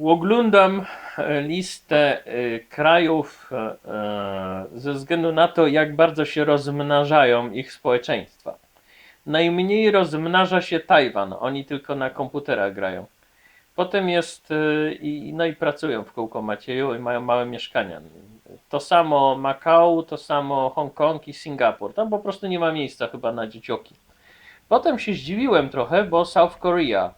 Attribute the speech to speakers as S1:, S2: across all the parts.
S1: Oglądam e, listę e, krajów e, ze względu na to, jak bardzo się rozmnażają ich społeczeństwa. Najmniej rozmnaża się Tajwan, oni tylko na komputerach grają. Potem jest i no i pracują w kółko Macieju i mają małe mieszkania. To samo Makao, to samo Hongkong i Singapur. Tam po prostu nie ma miejsca chyba na dziecioki. Potem się zdziwiłem trochę, bo South Korea.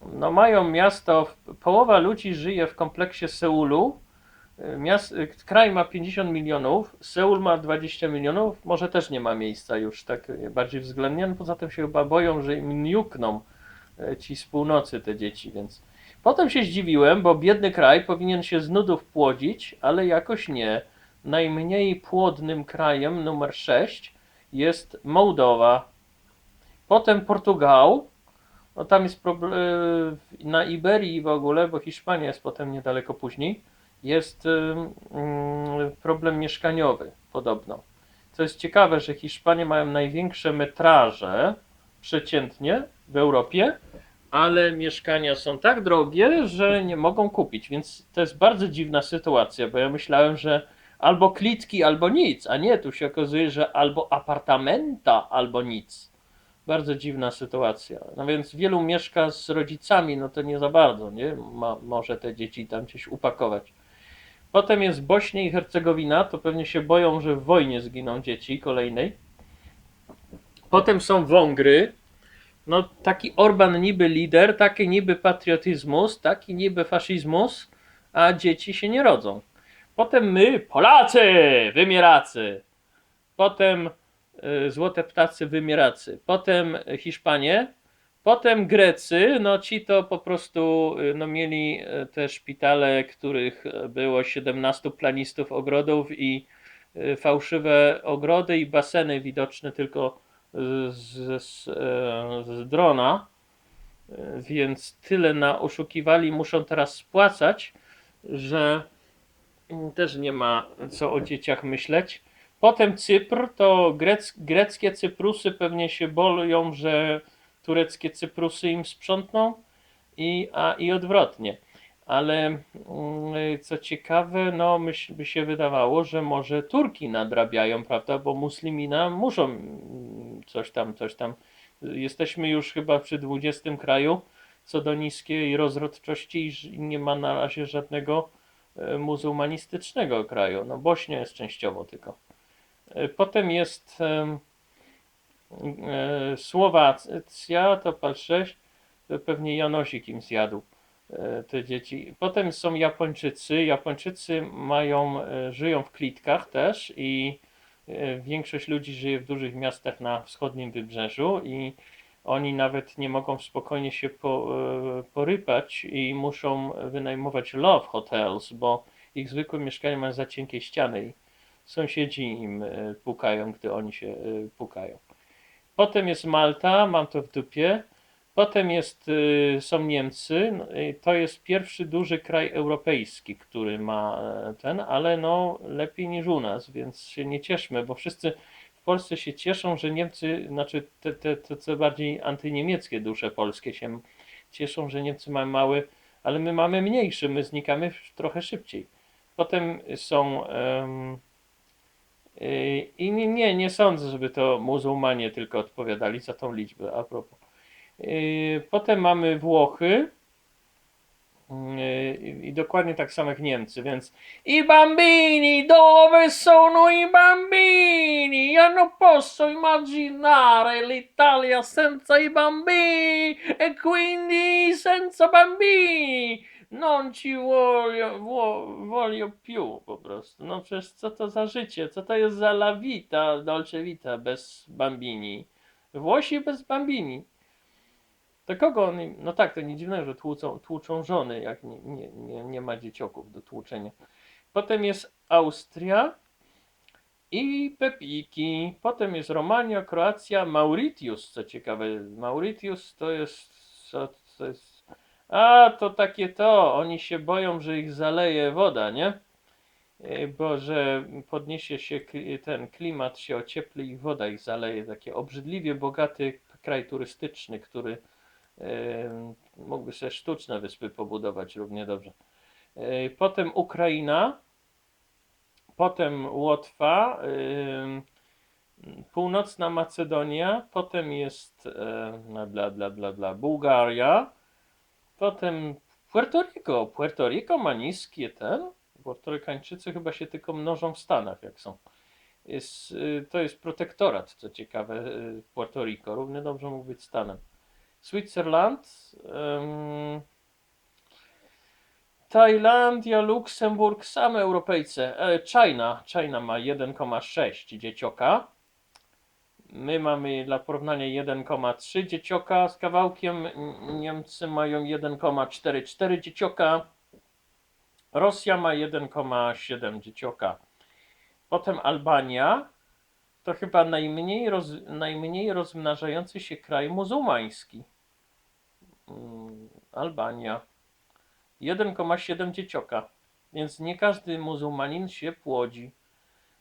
S1: No mają miasto, połowa ludzi żyje w kompleksie Seulu. Miast, kraj ma 50 milionów, Seul ma 20 milionów, może też nie ma miejsca już tak bardziej względnie, no poza tym się chyba boją, że im niukną e, ci z północy te dzieci, więc potem się zdziwiłem, bo biedny kraj powinien się z nudów płodzić, ale jakoś nie. Najmniej płodnym krajem numer 6 jest Mołdowa, potem Portugal, no tam jest problem na Iberii w ogóle, bo Hiszpania jest potem niedaleko później, jest ym, ym, problem mieszkaniowy podobno. Co jest ciekawe, że Hiszpanie mają największe metraże przeciętnie w Europie, ale mieszkania są tak drogie, że nie mogą kupić, więc to jest bardzo dziwna sytuacja, bo ja myślałem, że albo klitki, albo nic, a nie, tu się okazuje, że albo apartamenta, albo nic. Bardzo dziwna sytuacja. No więc wielu mieszka z rodzicami, no to nie za bardzo, nie? Ma, może te dzieci tam gdzieś upakować. Potem jest Bośnia i Hercegowina, to pewnie się boją, że w wojnie zginą dzieci kolejnej. Potem są Wągry. No taki Orban niby lider, taki niby patriotyzmus, taki niby faszyzmus, a dzieci się nie rodzą. Potem my, Polacy, wymieracy. Potem złote ptacy wymieracy. Potem Hiszpanie, potem Grecy, no ci to po prostu y, no, mieli y, te szpitale, których y, było 17 planistów ogrodów i y, fałszywe ogrody i baseny widoczne tylko y, z, z, z drona. Y, Więc tyle na oszukiwali, muszą teraz spłacać, że mm, też nie ma co o dzieciach myśleć. Potem Cypr, to grec, greckie Cyprusy pewnie się boją, że tureckie Cyprusy im sprzątną i, a, i odwrotnie. Ale mm, co ciekawe, no myśl, by się wydawało, że może Turki nadrabiają, prawda, bo muslimina muszą mm, coś tam, coś tam. Jesteśmy już chyba przy 20 kraju co do niskiej rozrodczości i nie ma na razie żadnego e, muzułmanistycznego kraju. No Bośnia jest częściowo tylko. Potem jest e, Słowacja, to pal 6, to pewnie Janosik im zjadł e, te dzieci. Potem są Japończycy. Japończycy mają, e, żyją w klitkach też i większość ludzi żyje w dużych miastach na wschodnim wybrzeżu i oni nawet nie mogą spokojnie się po, porypać i muszą wynajmować love hotels, bo ich zwykłe mieszkania mają za cienkie ściany sąsiedzi im e, pukają, gdy oni się e, pukają. Potem jest Malta, mam to w dupie. Potem jest, y, są Niemcy. No, To jest pierwszy duży kraj europejski, który ma e, ten, ale no lepiej niż u nas, więc się nie cieszmy, bo wszyscy w Polsce się cieszą, że Niemcy, znaczy te, te, te co bardziej antyniemieckie dusze polskie się cieszą, że Niemcy mają mały, ale my mamy mniejszy, my znikamy trochę szybciej. Potem są i nie, nie, sądzę, żeby to muzułmanie tylko odpowiadali za tą liczbę, a propos. Yy, Potem mamy Włochy i i dokładnie tak samo jak Niemcy, więc i bambini, dove sono i bambini? Ja non posso immaginare l'Italia senza i bambini e quindi senza bambini. Non ci voglio, vo- voglio più po prostu. No przecież co to za życie? Co to jest za la vita, dolce vita bez bambini? Włosi bez bambini. To kogo oni, no tak, to nie dziwne, że tłuczą, tłuczą żony, jak nie, nie, nie, nie ma dziecioków do tłuczenia. Potem jest Austria i Pepiki. Potem jest Romania, Kroacja, Mauritius, co ciekawe. Mauritius to jest, to jest, a to takie to, oni się boją, że ich zaleje woda, nie? E, Bo że podniesie się ten klimat, się ociepli i woda ich zaleje. Taki obrzydliwie bogaty kraj turystyczny, który Ym, Mógłby sobie sztuczne wyspy pobudować równie dobrze. Yy, Potem Ukraina, potem Łotwa, Północna Macedonia, potem jest e, bla bla bla bla Bułgaria, potem Puerto Rico. Puerto Rico ma niskie ten. Puertorykańczycy chyba się tylko mnożą w Stanach, jak są. Jest, y, to jest protektorat, co ciekawe, y, Puerto Rico. Równie dobrze mógł być Stanem. Switzerland, em, Tajlandia, Luksemburg, same Europejce. China, China ma 1,6 dziecioka. My mamy dla porównania 1,3 dziecioka z kawałkiem. Niemcy mają 1,44 dziecioka. Rosja ma 1,7 dziecioka. Potem Albania to chyba najmniej, roz, najmniej rozmnażający się kraj muzułmański. Mm, Albania. 1,7 dziecioka. Więc nie każdy muzułmanin się płodzi.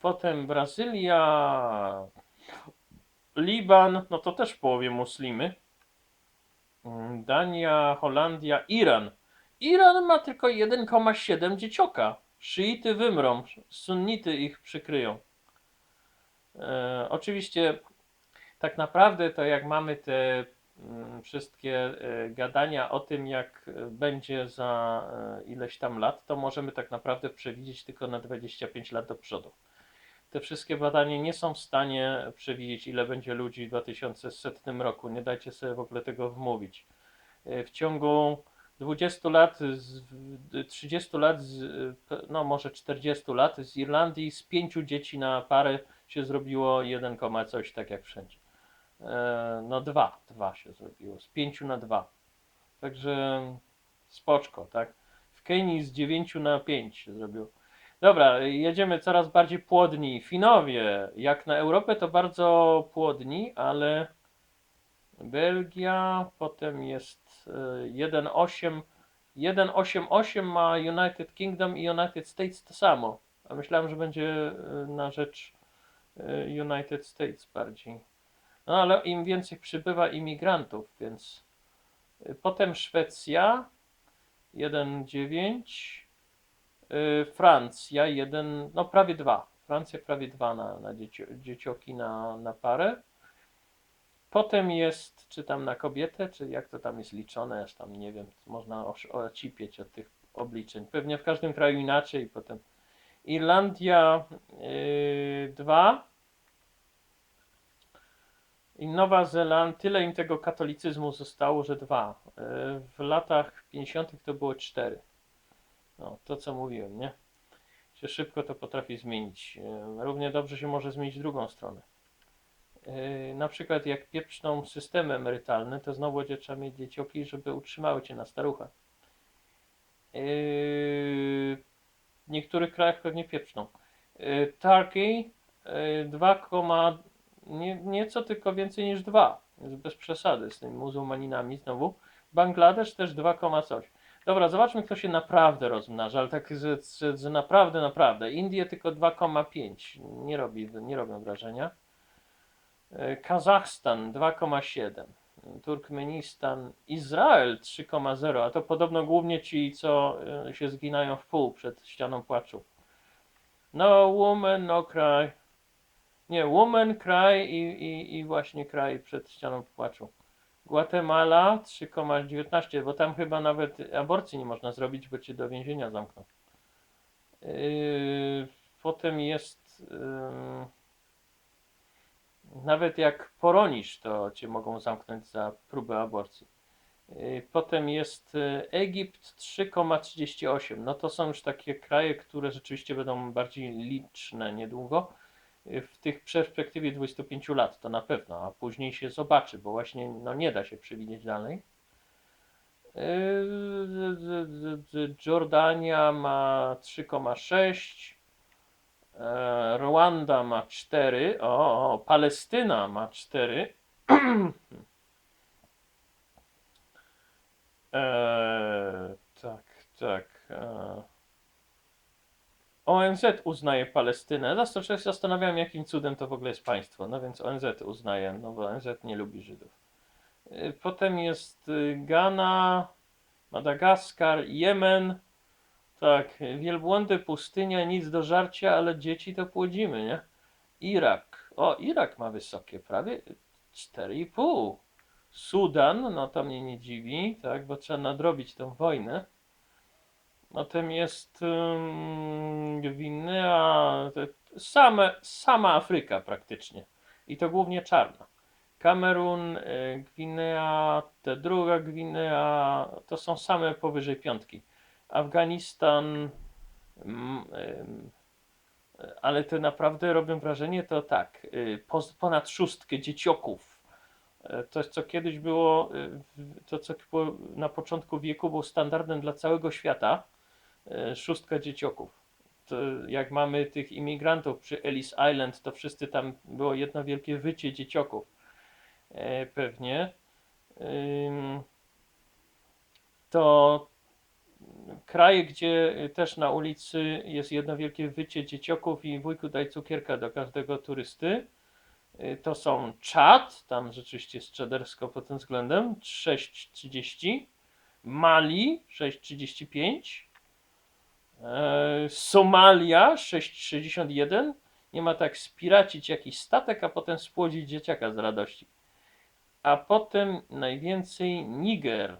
S1: Potem Brazylia, Liban, no to też w połowie muslimy. Mm, Dania, Holandia, Iran. Iran ma tylko 1,7 dziecioka. Szyity wymrą, sunnity ich przykryją. E, oczywiście, tak naprawdę to jak mamy te mm, wszystkie e, gadania o tym, jak będzie za e, ileś tam lat, to możemy tak naprawdę przewidzieć tylko na 25 lat do przodu. Te wszystkie badania nie są w stanie przewidzieć, ile będzie ludzi w 2100 roku. Nie dajcie sobie w ogóle tego wmówić. W ciągu 20 lat, z, 30 lat, no może 40 lat, z Irlandii z pięciu dzieci na parę się zrobiło 1, koma coś, tak jak wszędzie. E, no dwa, dwa się zrobiło, z pięciu na dwa. Także spoczko, tak. W Kenii z 9 na 5 się zrobiło. Dobra, jedziemy coraz bardziej płodni. Finowie, jak na Europę to bardzo płodni, ale Belgia, potem jest e, 1,8 1,88 ma United Kingdom i United States to samo. A myślałem, że będzie e, na rzecz e, United States bardziej. No ale im więcej przybywa imigrantów, więc e, potem Szwecja 1,9 y, Francja 1, no prawie 2. Francja prawie 2 na, na dzieci, dziecioki na, na parę. Potem jest, czy tam na kobietę, czy jak to tam jest liczone, aż tam nie wiem, można ocipieć od tych obliczeń. Pewnie w każdym kraju inaczej. Potem Irlandia 2 i Nowa Zelandia, tyle im tego katolicyzmu zostało, że 2. W latach 50. to było 4. No, to co mówiłem, nie? Się szybko to potrafi zmienić. E, Równie dobrze się może zmienić drugą stronę. Yy, na przykład jak pieprzną systemy emerytalne, to znowu będzie trzeba mieć dziecioki, żeby utrzymały cię na starucha. Yy, w niektórych krajach pewnie pieprzną. Turkey yy, 2, koma- nie, nieco tylko więcej niż 2. Jest bez przesady z tymi muzułmaninami znowu. Bangladesz też 2, koma coś. Dobra, zobaczmy kto się naprawdę rozmnaża, ale tak, że, że, że naprawdę, naprawdę. Indie tylko 2,5. Nie robi, nie robią wrażenia. E, Kazachstan 2,7, Turkmenistan, Izrael 3,0, a to podobno głównie ci, co e, się zginają w pół przed ścianą płaczu. No woman, no cry. Nie, woman, cry i, i, i właśnie cry przed ścianą płaczu. Guatemala 3,19, bo tam chyba nawet aborcji nie można zrobić, bo cię do więzienia zamkną. Yy, potem jest... Yy, nawet jak poronisz, to cię mogą zamknąć za próbę aborcji. Yy, Potem jest yy, Egipt 3,38. No to są już takie kraje, które rzeczywiście będą bardziej liczne niedługo. W tych perspektywie 25 lat to na pewno, a później się zobaczy, bo właśnie no, nie da się przewidzieć dalej. Yy, Jordania ma 3,6. E, Rwanda ma 4. O, o, Palestyna ma 4. E, tak, tak. E. ONZ uznaje Palestynę. Zawsze się jakim cudem to w ogóle jest państwo. No więc ONZ uznaje, no bo ONZ nie lubi Żydów. Y, Potem jest y, Ghana, Madagaskar, Jemen. Tak, wielbłądy, pustynia, nic do żarcia, ale dzieci to płodzimy, nie? Irak. O, Irak ma wysokie, prawie 4,5. Sudan, no to mnie nie dziwi, tak, bo trzeba nadrobić tą wojnę. Jest um, Gwinea, te- same, sama Afryka praktycznie. I to głównie czarna. Kamerun, y, Gwinea, ta druga Gwinea, to są same powyżej piątki. Afganistan, mm, ale to naprawdę robią wrażenie, to tak, pos- ponad szóstkę dziecioków. E, To, co kiedyś było, to co na początku wieku było standardem dla całego świata, e, szóstka dziecioków. To jak mamy tych imigrantów przy Ellis Island, to wszyscy tam było jedno wielkie wycie dziecioków. E, pewnie. To kraje, gdzie też na ulicy jest jedno wielkie wycie dziecioków i wujku daj cukierka do każdego turysty. Y, To są Czad, tam rzeczywiście jest czadersko pod tym względem, 6,30. Mali 6,35. E, Somalia 6,61. Nie ma tak spiracić jakiś statek, a potem spłodzić dzieciaka z radości. A potem najwięcej Niger.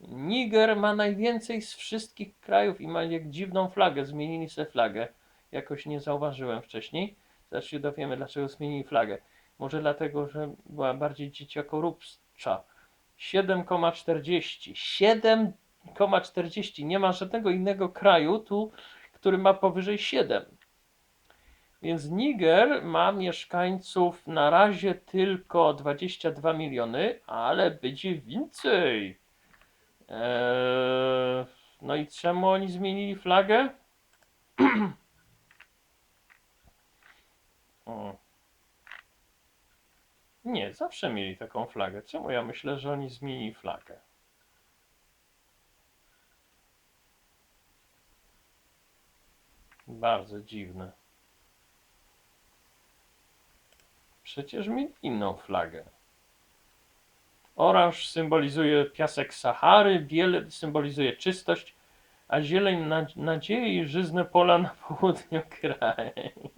S1: Niger ma najwięcej z wszystkich krajów i ma jak dziwną flagę. Zmienili sobie flagę. Jakoś nie zauważyłem wcześniej. Zaraz się dowiemy, dlaczego zmienili flagę. Może dlatego, że była bardziej dzieciakorubcza. 7,40. 7,40. Nie ma żadnego innego kraju tu, który ma powyżej 7. Więc Niger ma mieszkańców na razie tylko 22 miliony, ale będzie więcej. Eee, no i czemu oni zmienili flagę? o. Nie, zawsze mieli taką flagę. Czemu ja myślę, że oni zmienili flagę? Bardzo dziwne. Przecież mieli inną flagę. Oranż symbolizuje piasek Sahary, biel symbolizuje czystość, a zieleń na, nadzieję i żyzne pola na południu kraju.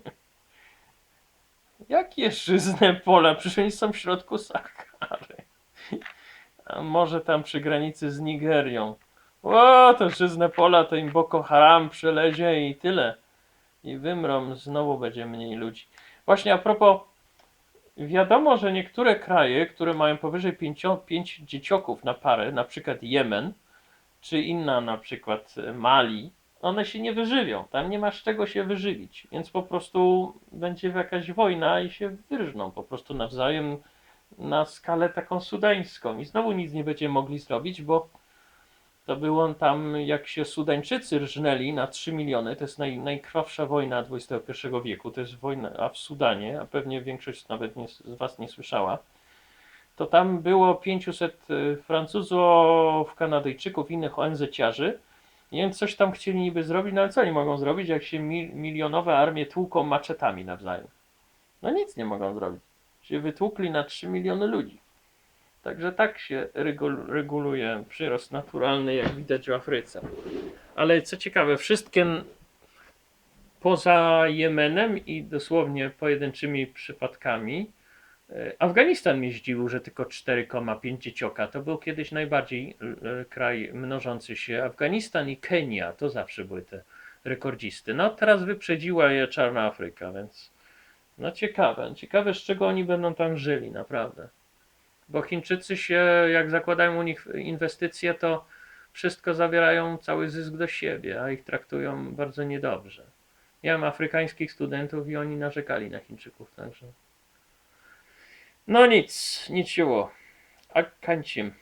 S1: Jakie żyzne pola? Przecież oni są w środku Sahary. A może tam przy granicy z Nigerią. O, to żyzne pola, to im Boko Haram przelezie i tyle. I wymrą, znowu będzie mniej ludzi. Właśnie a propos Wiadomo, że niektóre kraje, które mają powyżej 5 dziecioków na parę, na przykład Jemen, czy inna na przykład e, Mali, one się nie wyżywią. Tam nie ma z czego się wyżywić. Więc po prostu będzie jakaś wojna i się wyrżną po prostu nawzajem na skalę taką sudańską. I znowu nic nie będziemy mogli zrobić, bo to było tam, jak się Sudańczycy rżnęli na 3 miliony, to jest naj, najkrwawsza wojna XXI wieku, to jest wojna, a w Sudanie, a pewnie większość nawet nie, z Was nie słyszała, to tam było 500 y, Francuzów, Kanadyjczyków, innych ONZ-ciarzy, nie wiem, coś tam chcieli niby zrobić, no ale co oni mogą zrobić, jak się mil, milionowe armie tłuką maczetami nawzajem? No nic nie mogą zrobić. Się wytłukli na 3 miliony ludzi. Także tak się regul- reguluje przyrost naturalny, jak widać w Afryce. Ale co ciekawe, wszystkie poza Jemenem i dosłownie pojedynczymi przypadkami, e, Afganistan zdziwił, że tylko 4,5 dziecioka. To był kiedyś najbardziej e, kraj mnożący się. Afganistan i Kenia to zawsze były te rekordzisty. No teraz wyprzedziła je Czarna Afryka, więc no ciekawe. Ciekawe z czego oni będą tam żyli, naprawdę. Bo Chińczycy się, jak zakładają u nich inwestycje, to wszystko zabierają cały zysk do siebie, a ich traktują bardzo niedobrze. Miałem afrykańskich studentów i oni narzekali na Chińczyków, także. No nic, nic się było. A kańcim.